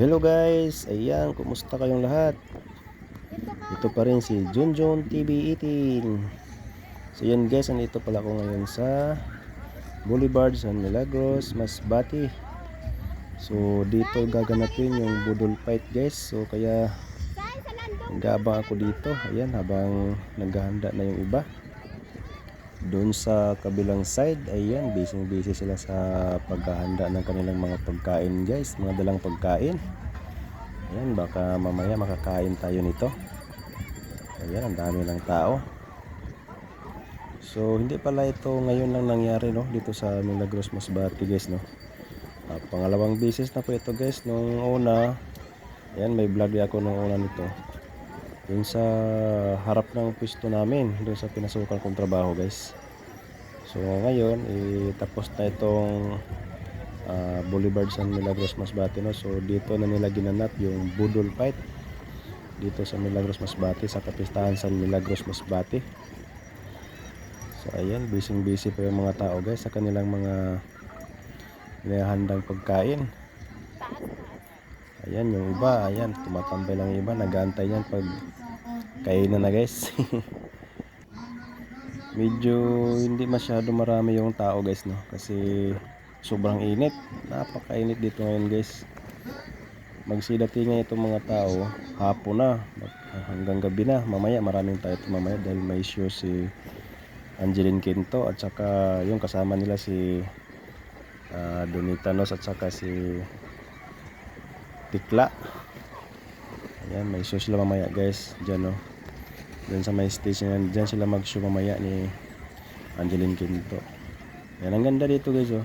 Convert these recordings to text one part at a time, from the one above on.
Hello guys, ayan, kumusta kayong lahat? Ito pa rin si Junjun TV 18 So yan guys, nandito pala ako ngayon sa Boulevard San Milagros, Masbati So dito gaganapin yung budol fight guys. So kaya nag-aabang ako dito. Ayan, habang naghahanda na yung iba doon sa kabilang side, ayan, busy busy sila sa paghahanda ng kanilang mga pagkain guys, mga dalang pagkain. Ayan, baka mamaya makakain tayo nito. Ayan, ang dami ng tao. So, hindi pala ito ngayon lang nangyari no, dito sa Milagros Masbati guys no. Ah, pangalawang beses na po ito guys, nung una, ayan, may vlog ako nung una nito. Doon sa harap ng pwesto namin, doon sa pinasukan kong trabaho guys. So ngayon, eh, tapos na itong ah, Boulevard San Milagros Masbate. No? So dito na nila ginanap yung Budol Fight dito sa Milagros Masbate sa kapistahan San Milagros Masbate. So ayan, busy busy pa yung mga tao guys sa kanilang mga nihandang pagkain. Ayan yung iba, ayan, tumatambay lang yung iba, nag-aantay yan pag kainan na guys. Medyo hindi masyado marami yung tao guys no kasi sobrang init. Napakainit dito ngayon guys. Magsidatingan itong mga tao hapon na hanggang gabi na. Mamaya maraming tayo ito mamaya dahil may show si Angeline Quinto at saka yung kasama nila si uh, Donitanos at saka si Tikla. Ayan, may show sila mamaya guys. Diyan no. Diyan sa may station yan. Diyan sila mag-show mamaya ni Angeline Quinto. Ayan, ang ganda dito guys oh.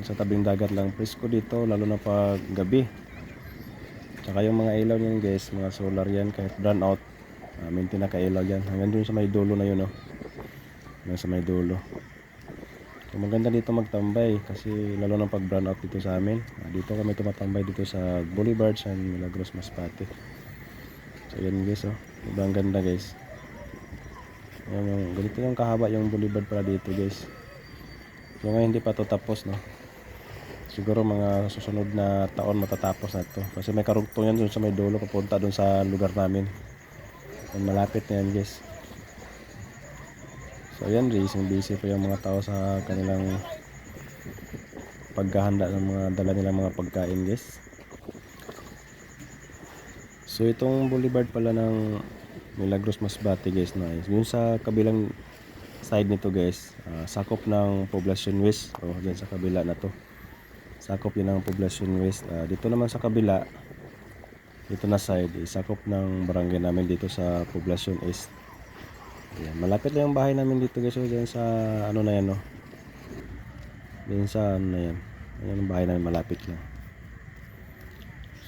Sa tabing dagat lang. Presko dito, lalo na pag gabi. Tsaka yung mga ilaw niyan guys, mga solar yan, kahit brown out. Uh, maintain na ka-ilaw yan. Hanggang dun sa may dulo na yun oh. Hanggang sa may dulo. So, maganda dito magtambay kasi lalo na pag brown out dito sa amin. Ah, dito kami tumatambay dito sa Boulevard San Milagros Masbate. So yan guys oh. Diba ang ganda guys. Yan yung, ganito yung kahaba yung boulevard pala dito guys. So ngayon hindi pa to tapos no. Siguro mga susunod na taon matatapos na to. Kasi may karugtong yan dun sa may dulo papunta dun sa lugar namin. Yan, malapit na yan guys. So ayan, racing busy pa yung mga tao sa kanilang paghahanda ng mga dala nilang mga pagkain guys. So itong boulevard pala ng Milagros Masbate guys na is yun sa kabilang side nito guys ah, sakop ng Poblacion West. Oh, dyan sa kabila na to. Sakop yun ng Poblacion West. Ah, dito naman sa kabila dito na side eh, sakop ng barangay namin dito sa Poblacion East. Ayan, malapit lang yung bahay namin dito guys so dyan sa ano na yan no dyan sa ano na yan. Ayan ang bahay namin malapit lang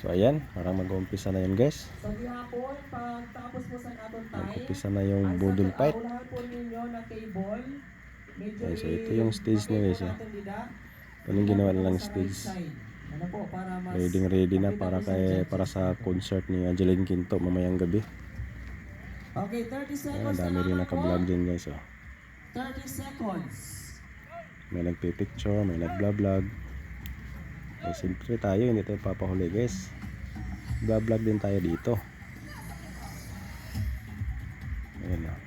So ayan, parang mag-uumpisa na yun guys. Sa gihapon, pagtapos po sa naton time, Mag-umpisa na yung budol fight. na Okay, so ito yung stage niya, guys, ah. Ito yung ginawa nilang stage. Ano Ready ready na para kay para sa concert ni Angeline Quinto mamayang gabi. Okay, 30 Ayan, seconds ang dami na rin naka-vlog din guys. Oh. 30 seconds. May nagpipicture, may nag-vlog. Eh, siyempre tayo, hindi tayo papahuli guys. Vlog din tayo dito. Ayan oh.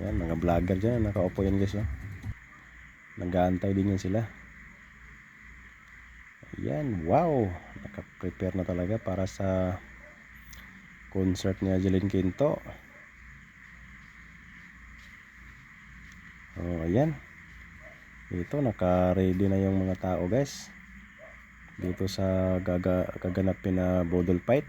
Ayan, mga vlogger dyan. Nakaupo yan guys. Oh. Nag-aantay din yan sila. Ayan, wow! Naka-prepare na talaga para sa concert ni Angeline Quinto. Oh, ayan. Dito, naka-ready na yung mga tao guys. Dito sa gaga, gaganapin na Bodol Fight.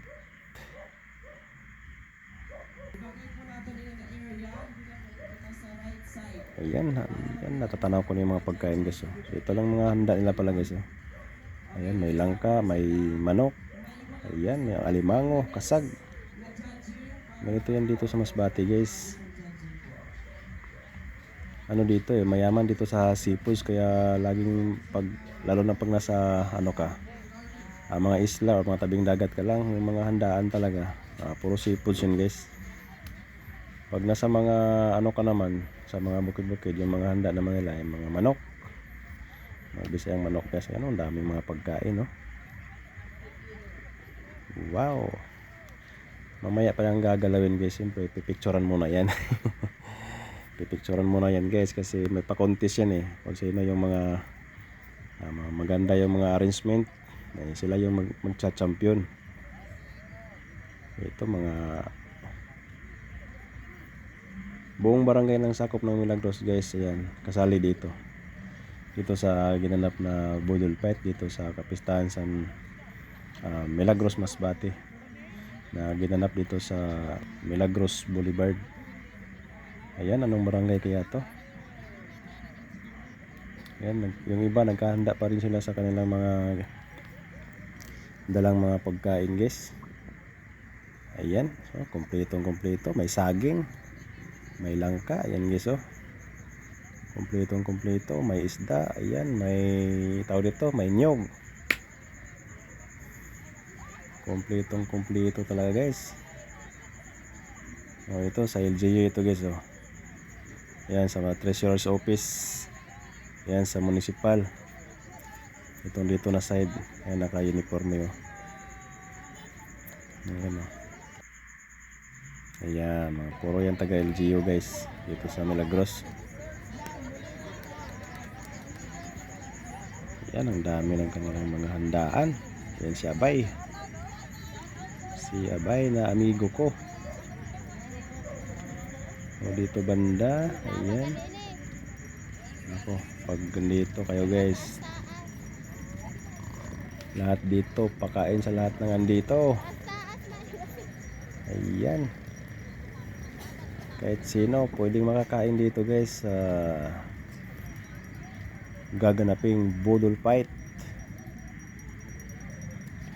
Ayan, ayan, natatanaw ko na yung mga pagkain guys. Oh. Ito lang mga handa nila pala guys. Oh. Ayan, may langka, may manok. Ayan, may alimango, kasag. Ganito yan dito sa Masbate guys. Ano dito eh, mayaman dito sa seafoods kaya laging pag lalo na pag nasa ano ka, ah, mga isla o mga tabing dagat ka lang, yung mga handaan talaga. Ah, puro seafoods yun guys. Pag nasa mga ano ka naman, sa mga bukid-bukid, yung mga handa naman nila, yung mga manok. Mga bisayang manok kasi ano, ang daming mga pagkain, no? Wow. Mamaya pa yung gagalawin guys. Siyempre, pipicturan muna yan. pipicturan muna yan guys kasi may pa-contest yan eh. Kung sino yung mga mga maganda yung mga arrangement. Eh, sila yung mag magcha-champion. Ito mga buong barangay ng sakop ng Milagros guys. Ayan, kasali dito. Dito sa ginanap na Budol Fight dito sa kapistahan sa ah, Milagros Masbate na ginanap dito sa Milagros Boulevard. Ayan, anong barangay kaya to? Ayan, yung iba nagkahanda pa rin sila sa kanilang mga dalang mga pagkain guys. Ayan, so kumpletong kumpleto. May saging, may langka, ayan guys oh. Kumpletong kumpleto, may isda, ayan, may tao dito, may nyog. Kumpletong kumpleto talaga guys. Oh, ito sa LGU ito guys oh. Yan sa mga treasurer's office. Yan sa municipal. Itong dito na side. Ayan naka-uniforme oh. Ayan oh. Ayan, mga puro yan taga LGU guys. Dito sa Milagros. Yan, ang dami ng kanilang mga handaan. Yan si Abay. Si Abay na amigo ko. O dito banda, ayan. Ako, pag ganito kayo guys. Lahat dito, pakain sa lahat ng andito. Ayan. Kahit sino, pwedeng makakain dito guys. Sa gaganaping budol fight.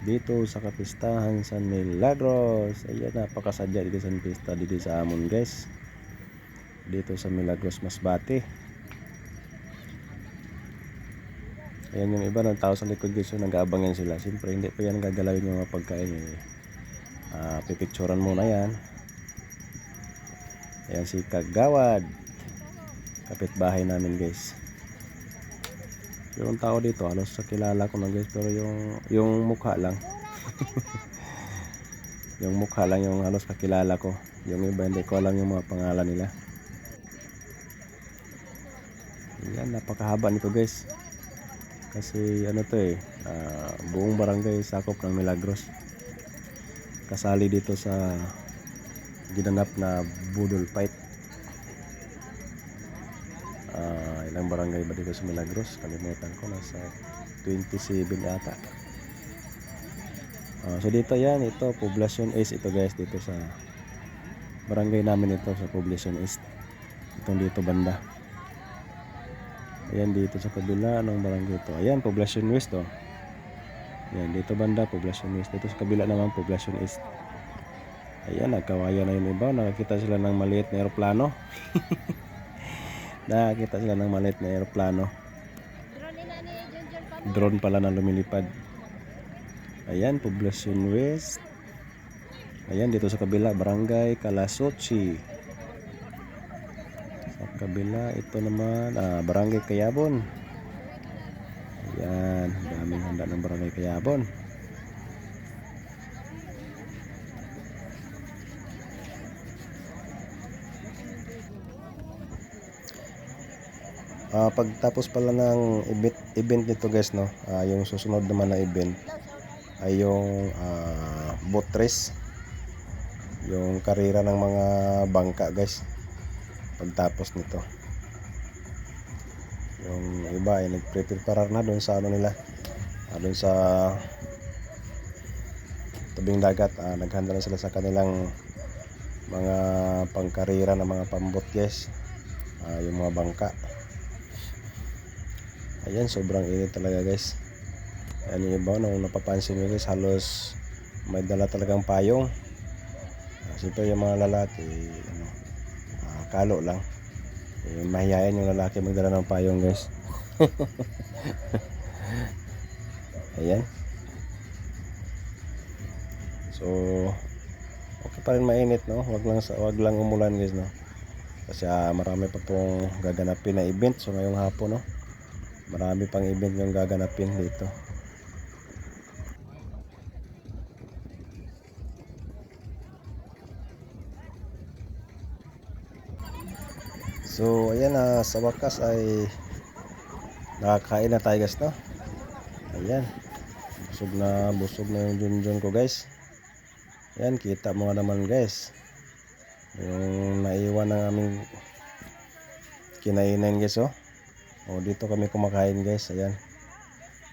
Dito sa kapistahan San Milagros. Ayan napakasadya dito sa pista dito sa Amon guys. Dito sa Milagros Masbate ayan yung iba ng tao sa likod guys so nag-aabangan sila. Siyempre hindi pa yan gagalawin yung mga pagkain eh. Ah, pipicturan muna yan. Ayan si Kagawad kapitbahay namin guys. Yung tao dito halos sa kilala ko na guys pero yung yung mukha lang. Yung mukha lang yung halos kakilala ko. Yung iba hindi ko alam yung mga pangalan nila. Yan napakahaba nito guys kasi ano to eh ah, buong barangay sakop ng Milagros kasali dito sa ginanap na budol fight Ah, ilang barangay ba dito sa Milagros? Kalimutan ko nasa 27 ata. Ah, so dito yan, ito Poblacion East ito guys dito sa barangay namin ito sa Poblacion East. Itong dito banda. Ayan dito sa kabila ng barangay ito. Ayan Poblacion West oh. Ayan dito banda Poblacion West. Dito sa kabila naman Poblacion East. Ayan nagkawaya na yung iba. Nakakita sila ng maliit na aeroplano. Nakakita sila ng maliit na aeroplano. Drone pala na lumilipad. Ayan, Poblacion West. Ayan, dito sa kabila, Barangay Calasochi. Kabila, ito naman, ah, Barangay Kayabon. Ayan, daming handa ng Barangay Kayabon. Ah, pagtapos pala ng event, event nito guys no, ah, yung susunod naman na event ay yung ah, boat race. Yung karera ng mga bangka guys. Pagtapos nito. Yung iba ay nagpre-prepare na doon sa ano nila. Ah, doon sa tabing dagat. Ah, naghanda na sila sa kanilang mga pangkarera ng mga pambot guys. Ah, yung mga bangka. Ayan, sobrang init talaga guys. Ayan yung iba, nung napapansin nyo guys, halos may dala talagang payong. Uh, Siyempre yung mga lalaki, ano, ah, kalo lang. Eh, mahihayin yung lalaki magdala ng payong guys. Ayan. So, okay pa rin mainit no. Wag lang wag lang umulan guys no. Kasi ah, marami pa pong gaganapin na event so ngayong hapon no. Marami pang event yung gaganapin dito. So, ayan na, sa wakas ay nakakain na tayo guys, no? Ayan. Busog na, busog na yung junjun ko guys. Ayan, kita mo nga naman guys. Yung naiwan ng aming kinainan guys, oh. O, dito kami kumakain guys, ayan.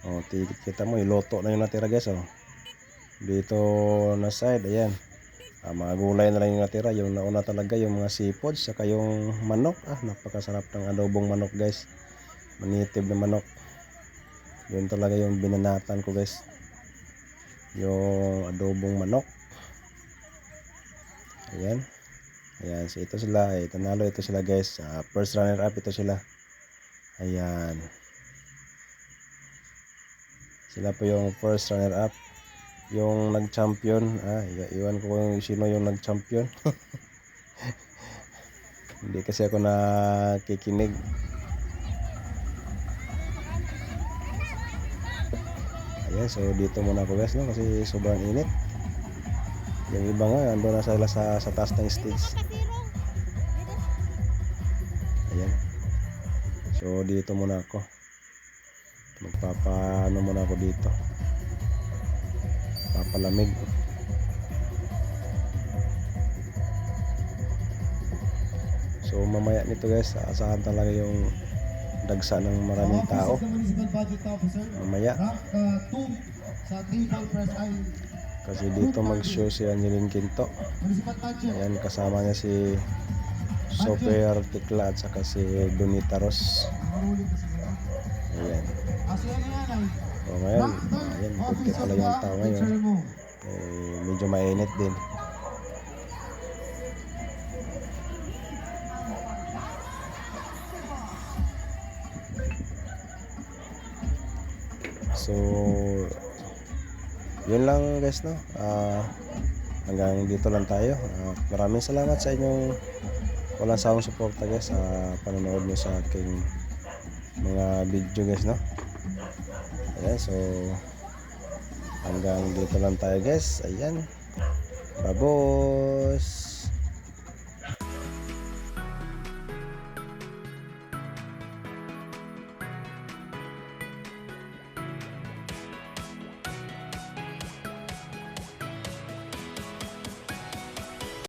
O, ti- kita mo, iloto na yung natira guys, oh. Dito na side, ayan. Ah, mga gulay na lang yung natira. Yung nauna talaga yung mga seafood, saka yung manok. Ah, napakasarap ng adobong manok guys. Manitib na manok. Yun talaga yung binanatan ko guys. Yung adobong manok. Ayan. Ayan, so ito sila. Eh, tanalo ito sila guys. Ah, first runner up ito sila. Ayan. Sila po yung first runner up. Yung nag-champion. Ah, iwan ko kung sino yung nag-champion. Hindi kasi ako nakikinig. Ayan, so dito muna ako guys, no? Kasi sobrang init. Yung iba nga, ando na sila sa, sa taas ng stage. Ayan. So dito muna ako. Magpapaano muna ako dito. Papalamig. So mamaya nito guys, asahan talaga yung dagsa ng maraming tao. Mamaya. Rank 2 sa table press ay Kasi dito mag-show si Angeline Quinto. Ayan, kasama niya si Soper Tikla at saka si Donita Ros. Ayan. Ah, siya na yan ay O ngayon, Rank 3 ayan, kunti pala yung tao ngayon. Eh, medyo mainit din. So, yun lang guys no. Ah, hanggang dito lang tayo. Ah, maraming salamat sa inyong walang sawang suporta guys sa panonood nyo sa aking mga video guys no. Ayan, so hanggang dito lang tayo guys. Ayan. Babos!